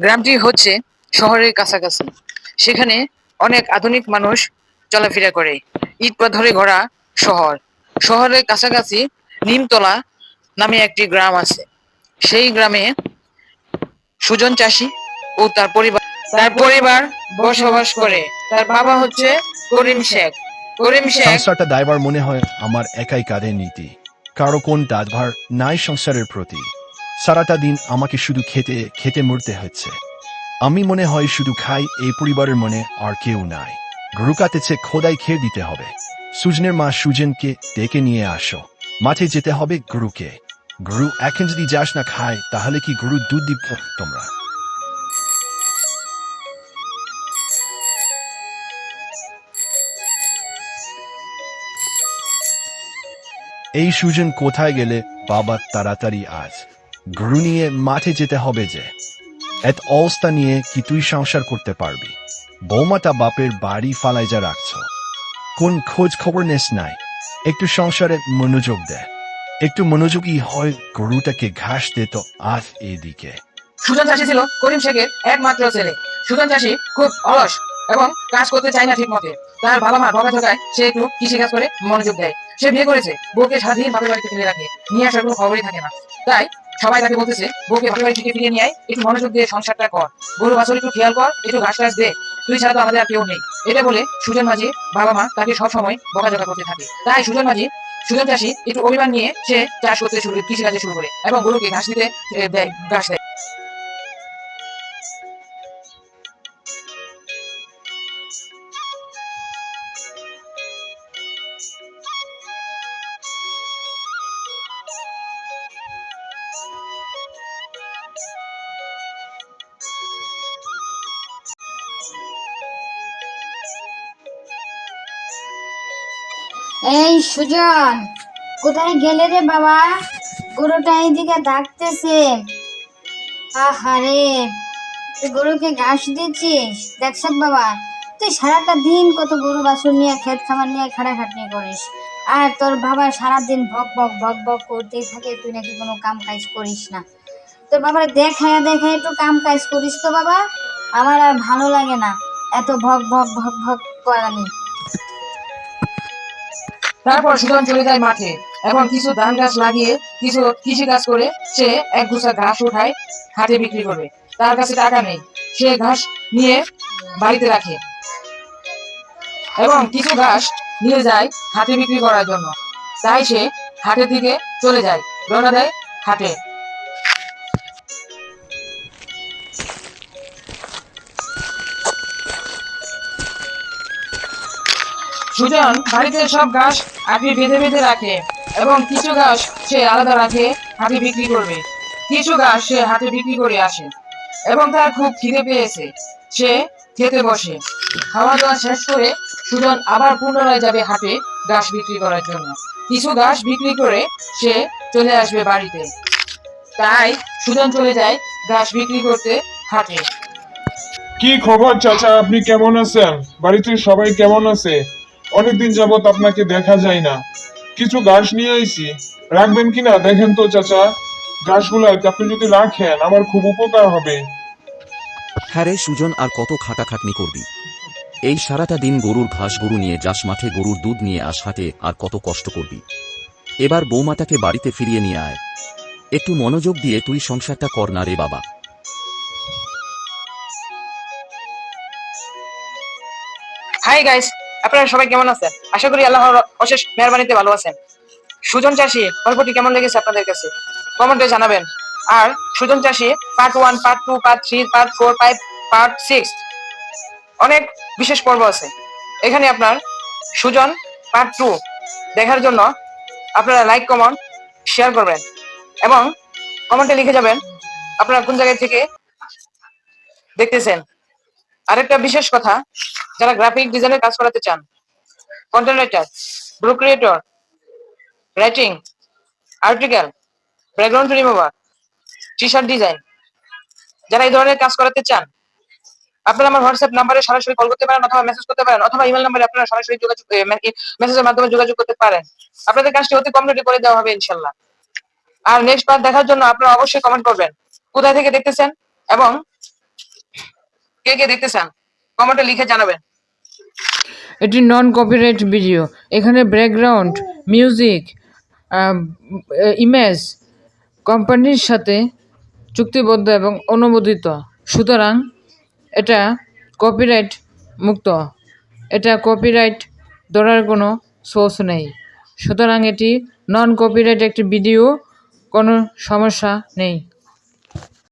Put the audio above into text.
গ্রামটি হচ্ছে শহরের কাছাকাছি। সেখানে অনেক আধুনিক মানুষ চলাফেরা করে। ইট পাথরে গড়া শহর। শহরের কাছাকাছি নিমতলা নামে একটি গ্রাম আছে। সেই গ্রামে সুজন চাষি ও তার পরিবার তার পরিবার বসবাস করে। তার বাবা হচ্ছে করিম শেখ। করিম শেখ সংসারটা দায়বার মনে হয় আমার একাই কাঁধে নীতি। কারও কোন দায়ভার নাই সংসারের প্রতি। সারাটা দিন আমাকে শুধু খেতে খেতে মরতে হচ্ছে। আমি মনে হয় শুধু খাই, এই পরিবারের মনে আর কেউ নাই। গরু কাটেছে খোদাই খেয়ে দিতে হবে। সুজনের মা সুজনকে ডেকে নিয়ে আসো। মাঠে যেতে হবে গরুকে। গরু, এখন যদি যাস না খায় তাহলে কি গরু দুধ দিব তোমরা? এই সুজন কোথায় গেলে বাবা তাড়াতাড়ি আজ? নিয়ে মাঠে যেতে হবে যে এত অবস্থা নিয়ে কি তুই সংসার করতে পারবি? বৌমাটা বাপের বাড়ি ফালাই যা রাখছ। কোন খোঁজ খবর নেস নাই। একটু সংসারে মনোযোগ দে। একটু মনোযোগী হয় গরুটাকে ঘাস দে তো আজ এদিকে। সুজন চাষি ছিল করিম শেখের একমাত্র ছেলে। সুজন চাষি খুব অলস এবং কাজ করতে চায় না ঠিক মতে তার বাবা মা বকা ঝোকায় সে একটু কৃষি কাজ করে মনোযোগ দেয়। সে বিয়ে করেছে, বউকে সারাদিন বাপের বাড়িতে ফেলে রাখে। নিয়ে আসার কোনো খবরই থাকে না। তাই সবাই তাকে বলতেছে, বউকে বাপের বাড়ি থেকে ফিরিয়ে নিয়ে আয়, একটু মনোযোগ দিয়ে সংসারটা কর। গরু বাছর একটু খেয়াল কর, একটু ঘাস টাস দে। তুই ছাড়া তো আমাদের আর কেউ নেই। এটা বলে সুজন মাঝি বাবা মা তাকে সবসময় বকাঝকা করতে থাকে। তাই সুজন মাঝি, সুজন চাষি একটু অভিমান নিয়ে সে চাষ করতে শুরু কৃষি কাজে শুরু করে এবং গরুকে ঘাস দিতে দেয়, ঘাস দেয়। এই সুজন, কোথায় গেলে রে বাবা? গরুটা এইদিকে ডাকতেছে। আহারে, তুই গরুকে ঘাস দিচ্ছিস? দেখছ বাবা, তুই সারাটা দিন কত গরু বাছুর নিয়ে, ক্ষেত খামার নিয়ে, খাটাখাটনি করিস। আর তোর বাবা সারাদিন ভক ভক ভক ভক করতেই থাকে, তুই নাকি কোনো কাম কাজ করিস না। তোর বাবার দেখায় দেখায় একটু কাম কাজ করিস তো বাবা। আমার আর ভালো লাগে না, এত ভক ভক ভক ভক করানি। তারপর সুজন চলে যায় মাঠে এবং কিছু ধান গাছ লাগিয়ে কিছু কৃষি কাজ করে সে এক গুছা ঘাস উঠায়, হাটে বিক্রি করবে। তার কাছে টাকা নেই। সে ঘাস নিয়ে বাড়িতে রাখে এবং কিছু ঘাস নিয়ে যায় হাটে বিক্রি করার জন্য। তাই সে হাটের দিকে চলে যায়, রওনা দেয় হাটে। সুজন বাড়িতে সব ঘাস আপনি বেঁধে বেঁধে রাখে এবং কিছু ঘাস সে আলাদা রাখে হাটে বিক্রি করবে। কিছু ঘাস সে হাতে বিক্রি করে আসে এবং তার খুব খিদে পেয়েছে। সে খেতে বসে। খাওয়া দাওয়া শেষ করে সুজন আবার পুনরায় যাবে হাটে ঘাস বিক্রি করার জন্য। কিছু ঘাস বিক্রি করে সে চলে আসবে বাড়িতে। তাই সুজন চলে যায় ঘাস বিক্রি করতে হাটে। কি খবর, চাচা? আপনি কেমন আছেন? বাড়িতে সবাই কেমন আছে? অনেকদিন যাবত আপনাকে দেখা যায় না। কিছু ঘাস নিয়ে আইছি। রাখবেন কিনা দেখেন তো চাচা। ঘাসগুলা আপনি যদি রাখেন আমার খুব উপকার হবে। হ্যাঁ রে সুজন আর কত খাটাখাটনি করবি। এই সারাটা দিন গরুর ঘাস গরু নিয়ে যাস মাঠে গরুর দুধ নিয়ে আস হাটে আর কত কষ্ট করবি। এবার বৌমাটাকে বাড়িতে ফিরিয়ে নিয়ে আয়। একটু মনোযোগ দিয়ে তুই সংসারটা কর না রে বাবা। হাই গাইস আপনারা সবাই কেমন আছেন? আশা করি আল্লাহর অশেষ মেহরবানিতে ভালো আছেন। সুজন চাষি, গল্পটি কেমন লেগেছে আপনাদের কাছে? কমেন্টে জানাবেন। আর সুজন চাষি part one part two part three part four five part six অনেক বিশেষ পর্ব আছে। এখানে আপনার সুজন পার্ট টু দেখার জন্য আপনারা লাইক কমেন্ট শেয়ার করবেন। এবং কমেন্টে লিখে যাবেন আপনারা কোন জায়গায় থেকে দেখতেছেন। আরেকটা বিশেষ কথা যারা গ্রাফিক ডিজাইনের কাজ করাতে চান content writer blog creator writing article background remover T shirt design যারা এই ধরনের কাজ করাতে চান, আপনারা আমার হোয়াটসঅ্যাপ নাম্বারে সরাসরি কল করতে পারেন অথবা মেসেজ করতে পারেন অথবা ইমেল নাম্বারে আপনারা সরাসরি যোগাযোগ মেসেজের মাধ্যমে যোগাযোগ করতে পারেন। আপনাদের কাজটি অতি কম রেটে করে দেওয়া হবে ইনশাল্লাহ। আর নেক্সট পার্ট দেখার জন্য আপনারা অবশ্যই কমেন্ট করবেন। কোথায় থেকে দেখতেছেন এবং কে কে দেখতে চান কমেন্টে লিখে জানাবেন। এটি নন কপিরাইট ভিডিও এখানে ব্যাকগ্রাউন্ড মিউজিক ইমেজ কোম্পানির সাথে চুক্তিবদ্ধ এবং অনুমোদিত। সুতরাং এটা কপিরাইট মুক্ত। এটা কপিরাইট ধরার কোনো সোর্স নেই। সুতরাং এটি নন কপিরাইট একটি ভিডিও কোনো সমস্যা নেই।